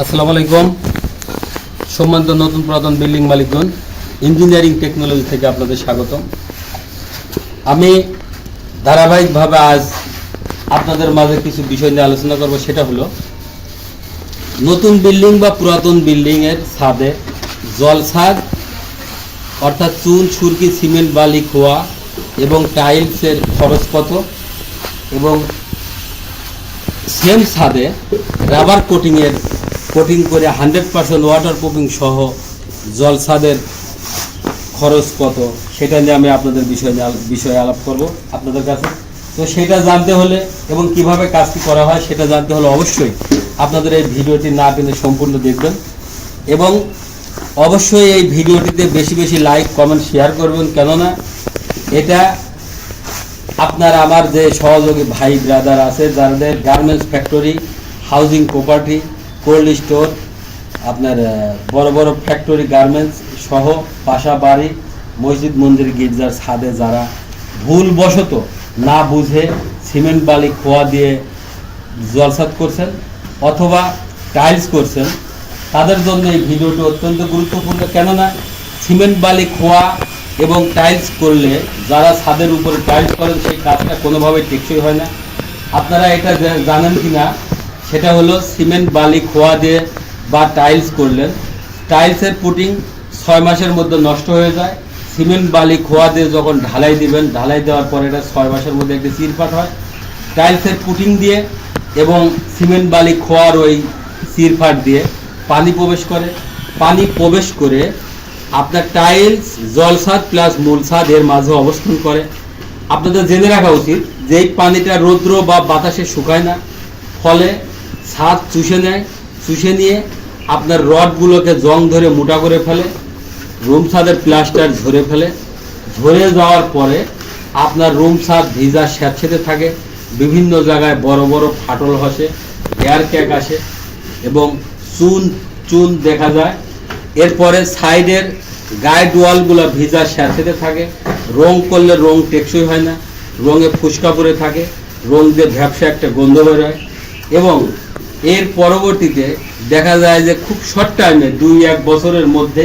আসসালামু আলাইকুম। সম্মানিত নতুন পুরাতন বিল্ডিং মালিকগণ, ইঞ্জিনিয়ারিং টেকনোলজি থেকে আপনাদের স্বাগতম। আমি ধারাবাহিকভাবে আজ আপনাদের মাঝে কিছু বিষয় নিয়ে আলোচনা করব, সেটা হলো, নতুন বিল্ডিং বা পুরাতন বিল্ডিংয়ের ছাদে জল ছাদ অর্থাৎ চুন, সুরকি, সিমেন্ট, বালি, খোয়া এবং টাইলসের খরচ কত এবং সেম ছাদে রাবার কোটিংয়ের কোটিং করে হান্ড্রেড পার্সেন্ট ওয়াটার প্রুফিং সহ জল ছাদের খরচ কত, সেটা নিয়ে আমি আপনাদের বিষয় বিষয়ে আলাপ করব আপনাদের কাছে। তো সেটা জানতে হলে এবং কীভাবে কাজটি করা হয় সেটা জানতে হলে অবশ্যই আপনাদের এই ভিডিওটি না টেনে সম্পূর্ণ দেখবেন এবং অবশ্যই এই ভিডিওটিতে বেশি বেশি লাইক কমেন্ট শেয়ার করবেন। কেননা এটা আপনার আমার যে সহযোগী ভাই ব্রাদার আছে, যাদের garments factory housing property cold store, আপনার বড় বড় ফ্যাক্টরি গার্মেন্টস সহ বাসা বাড়ি, মসজিদ মন্দির, গির্জার ছাদে যারা ভুলবশত না বুঝে সিমেন্ট বালি খোয়া দিয়ে জলসাত করছেন অথবা টাইলস করছেন, তাদের জন্য এই ভিডিওটি অত্যন্ত গুরুত্বপূর্ণ। কেননা সিমেন্ট বালি খোয়া এবং টাইলস করলে যারা ছাদের উপরে টাইলস করেন, সেই কাজটা কোনোভাবে টেকসই হয় না। আপনারা এটা জানেন কি না সেটা হলো সিমেন্ট, বালি, খোয়া দিয়ে বা টাইলস করলেন। টাইলসের পুটিং ছয় মাসের মধ্যে নষ্ট হয়ে যায়। সিমেন্ট, বালি, খোয়া দিয়ে যখন ঢালাই দিবেন, ঢালাই দেওয়ার পরে এটা ছয় মাসের মধ্যে একটি চিরপাট হয়। টাইলসের পুটিং দিয়ে এবং সিমেন্ট, বালি, খোয়ার ওই চিরফাট দিয়ে পানি প্রবেশ করে। পানি প্রবেশ করে আপনার টাইলস জলসাদ প্লাস মূলসাদ এর মাঝে অবস্থান করে। আপনাদের জেনে রাখা উচিত যে পানিটা রৌদ্র বা বাতাসে শুকায় না। ফলে ছাদ চুষে নেয়, চুষে নিয়ে আপনার রডগুলোকে জং ধরে মোটা করে ফেলে, রুম ছাদের প্লাস্টার ঝরে ফেলে। ঝরে যাওয়ার পরে আপনার রুম ছাদ ভিজা স্যাঁতসেঁতে থাকে, বিভিন্ন জায়গায় বড় বড় ফাটল হসে এয়ার ক্যাক আসে এবং চুন চুন দেখা যায়। এরপরে সাইডের গাইড ওয়ালগুলো ভিজা স্যাঁতসেঁতে থাকে। রং করলে রং টেকসই হয় না, রঙে ফুসকা পড়ে থাকে, রং দিয়ে ভ্যাবসা একটা গন্ধ বেরোয় এবং এর পরবর্তীতে দেখা যায় যে খুব শর্ট টাইমে দুই এক বছরের মধ্যে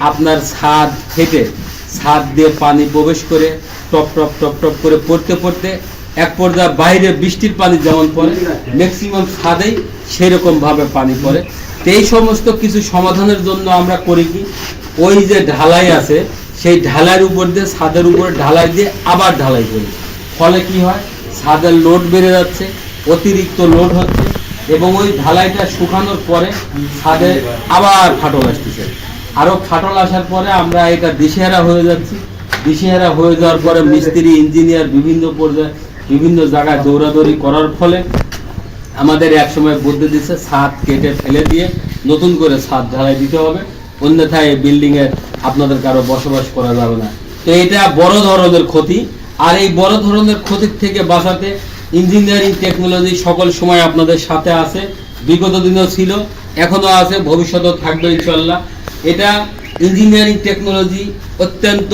আপনার ছাদ ফেটে ছাদ দিয়ে পানি প্রবেশ করে, টপ টপ টপ টপ করে পড়তে পড়তে এক পর্যায়ে বাইরে বৃষ্টির পানি যেমন পড়ে ম্যাক্সিমাম ছাদেই সেরকম ভাবে পানি পড়ে। তো এই সমস্ত কিছু সমাধানের জন্য আমরা করি কি, ওই যে ঢালাই আছে, সেই ঢালাইয়ের উপর দিয়ে ছাদের উপরে ঢালাই দিয়ে আবার ঢালাই করি। ফলে কি হয় ছাদের লোড বেড়ে যাচ্ছে, অতিরিক্ত লোড হচ্ছে এবং ওই ঢালাইটা শুকানোর পরে ছাদে আবার ফাটল আসতেছে। আরও ফাটল আসার পরে আমরা এটা দিশেহারা হয়ে যাচ্ছি। দিশেহারা হয়ে যাওয়ার পরে মিস্ত্রি, ইঞ্জিনিয়ার বিভিন্ন পর্যায়ে, বিভিন্ন জায়গায় দৌড়াদৌড়ি করার ফলে আমাদের এক সময় বুদ্ধি দিচ্ছে ছাদ কেটে ফেলে দিয়ে নতুন করে ছাদ ঢালাই দিতে হবে। অন্যথায় এই বিল্ডিং এ আপনাদের কারও বসবাস করা যাবে না। তো এটা বড় ধরনের ক্ষতি। আর এই বড় ধরনের ক্ষতির থেকে বাঁচাতে ইঞ্জিনিয়ারিং টেকনোলজি সকল সময় আপনাদের সাথে আছে, বিগত দিনেও ছিল এখনও আছে, ভবিষ্যতেও থাকবে ইনশাল্লাহ এটা ইঞ্জিনিয়ারিং টেকনোলজি অত্যন্ত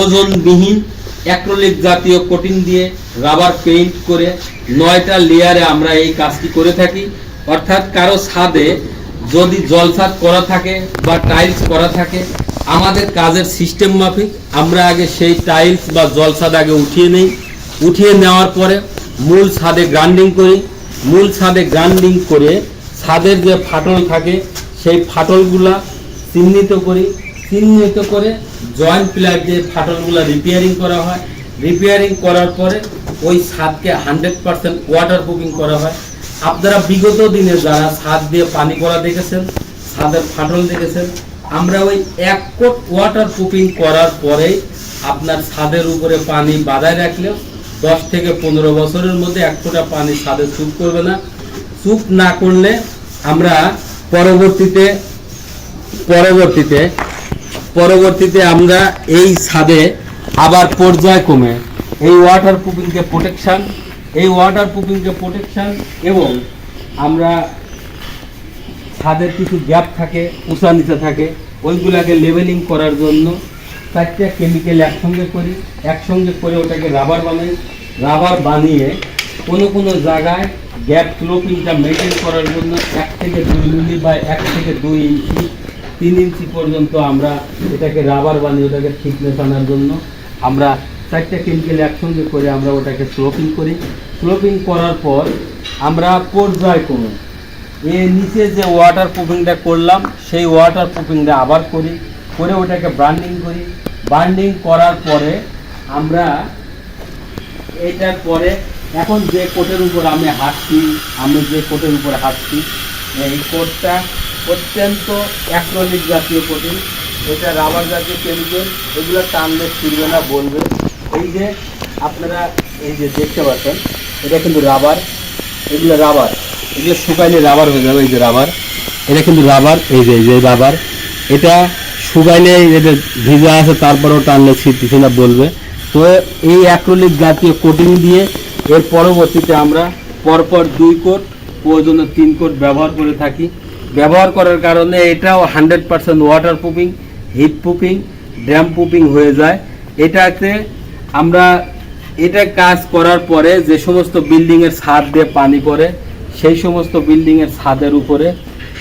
ওজনবিহীন অ্যাক্রোলিক জাতীয় কোটিং দিয়ে রাবার পেইন্ট করে নয়টা লেয়ারে আমরা এই কাজটি করে থাকি। অর্থাৎ কারও ছাদে যদি জলছাদ করা থাকে বা টাইলস করা থাকে, আমাদের কাজের সিস্টেম মাফিক, আমরা আগে সেই টাইলস বা জলছাদ আগে উঠিয়ে নেই। উঠিয়ে নেওয়ার পরে মূল ছাদে গ্রাইন্ডিং করি। মূল ছাদে গ্রাইন্ডিং করে ছাদের যে ফাটল থাকে, সেই ফাটলগুলা চিহ্নিত করি। চিহ্নিত করে জয়েন্ট প্লাগ দিয়ে ফাটলগুলো রিপেয়ারিং করা হয়। রিপেয়ারিং করার পরে ওই ছাদকে হান্ড্রেড পার্সেন্ট ওয়াটার প্রুফিং করা হয়। আপনারা বিগত দিনে যারা ছাদ দিয়ে পানি পড়া দেখেছেন, ছাদের ফাটল দেখেছেন, আমরা ওই এক কোট ওয়াটার প্রুফিং করার পরেই আপনার ছাদের উপরে পানি বাধায় রাখলেও দশ থেকে পনেরো বছরের মধ্যে এক ফোঁটা পানি ছাদে চুপ করবে না। চুপ না করলে আমরা পরবর্তীতে পরবর্তীতে পরবর্তীতে আমরা এই ছাদে আবার পর্যায়ক্রমে এই ওয়াটার প্রুফিংকে প্রোটেকশন এই ওয়াটার প্রুফিংকে প্রোটেকশন এবং আমরা ছাদের কিছু গ্যাপ থাকে উঁচা নিচে থাকে, ওইগুলাকে লেভেলিং করার জন্য চারটা কেমিক্যাল একসঙ্গে করি, একসঙ্গে করে ওটাকে রাবার বানাই রাবার বানিয়ে কোনো কোনো জায়গায় গ্যাপ স্লোপিংটা মেনটেন করার জন্য এক থেকে দুই মিলি বা এক থেকে দুই ইঞ্চি, তিন ইঞ্চি পর্যন্ত আমরা এটাকে রাবার বানিয়ে ওটাকে থিকনেস আনার জন্য আমরা চারটা কেমিক্যাল একসঙ্গে করে আমরা ওটাকে স্লোপিং করি। স্লোপিং করার পর আমরা পর্যায় পর্যায়ক্রমে এ নিচে যে ওয়াটার প্রুফিংটা করলাম, সেই ওয়াটার প্রুফিংটা আবার করি, করে ওটাকে ব্রান্ডিং করি। ব্রান্ডিং করার পরে আমরা এটার পরে এখন যে কোটের উপর আমি হাঁটছি, আমি যে কোটের উপর হাঁটছি, এই কোটটা অত্যন্ত অ্যাক্রোলিক জাতীয় কোটিং। এটা রাবার জাতীয় কেমিক্যাল, এগুলো টানলে ছিঁড়বে না, বলবে। এই যে আপনারা এই যে দেখতে পাচ্ছেন, এটা কিন্তু রাবার এগুলো রাবার এগুলো শুকাইলে রাবার হয়ে যাবে, এই যে রাবার এটা কিন্তু রাবার এই যে এই যে রাবার এটা শুকাইলে এটা ভিজা আছে, তারপরেও টানলে ছিটতেছে না বলবে। তো এই অ্যাক্রোলিক জাতীয় কোটিং দিয়ে এর পরবর্তীতে আমরা পরপর দুই কোট, প্রয়োজনে তিন কোট ব্যবহার করে থাকি। ব্যবহার করার কারণে এটাও hundred percent waterproofing heat proofing damp proofing হয়ে যায়। এটাতে আমরা, এটা কাজ করার পরে যে সমস্ত বিল্ডিংয়ের ছাদ দিয়ে পানি পড়ে, সেই সমস্ত বিল্ডিংয়ের ছাদের উপরে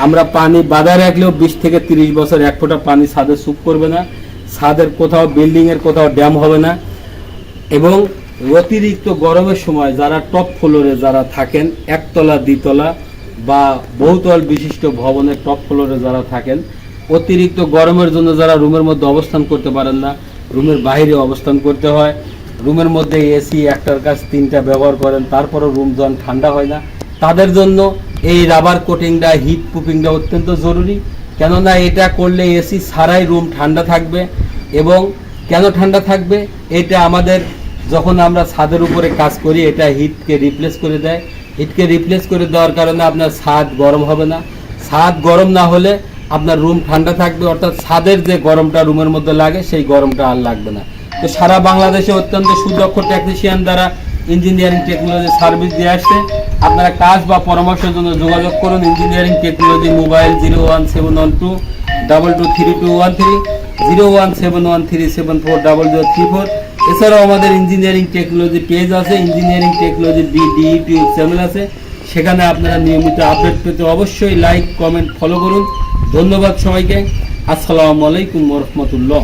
আমরা পানি বাধা রাখলেও বিশ থেকে তিরিশ বছর এক ফোঁটা পানি ছাদে সুপ করবে না। ছাদের কোথাও বিল্ডিংয়ের কোথাও ড্যাম হবে না। এবং অতিরিক্ত গরমের সময় যারা টপ ফ্লোরে যারা থাকেন, একতলা, দ্বিতলা বা বহুতল বিশিষ্ট ভবনের টপ ফ্লোরে যারা থাকেন, অতিরিক্ত গরমের জন্য যারা রুমের মধ্যে অবস্থান করতে পারেন না, রুমের বাইরে অবস্থান করতে হয়। রুমের মধ্যে এসি একটার কাছ তিনটা ব্যবহার করেন, তারপরও রুম যখন ঠান্ডা হয় না, তাদের জন্য এই রাবার কোটিংটা হিট প্রুফিংটা অত্যন্ত জরুরি। কেননা এটা করলে এসি ছাড়াই রুম ঠান্ডা থাকবে এবং কেন ঠান্ডা থাকবে? এটা আমাদের যখন আমরা ছাদের উপরে কাজ করি, এটা হিটকে রিপ্লেস করে দেয়। হিটকে রিপ্লেস করে দেওয়ার কারণে আপনার ছাদ গরম হবে না। ছাদ গরম না হলে আপনার রুম ঠান্ডা থাকবে। অর্থাৎ ছাদের যে গরমটা রুমের মধ্যে লাগে, সেই গরমটা আর লাগবে না। তো সারা বাংলাদেশে অত্যন্ত সুদক্ষ টেকনিশিয়ান দ্বারা ইঞ্জিনিয়ারিং টেকনোলজি সার্ভিস দিয়ে আসছে। আপনারা কাজ বা পরামর্শের জন্য যোগাযোগ করুন। Engineering technology mobile zero one seven one two double two three two one three, zero one seven one three seven four double zero three four. এছাড়াও আমাদের ইঞ্জিনিয়ারিং টেকনোলজি পেজ আছে, engineering technology BD YouTube channel আছে। সেখানে আপনারা নিয়মিত update পেতে অবশ্যই like, comment, follow করুন। ধন্যবাদ সবাইকে। আসসালামু আলাইকুম রহমতুল্লাহ।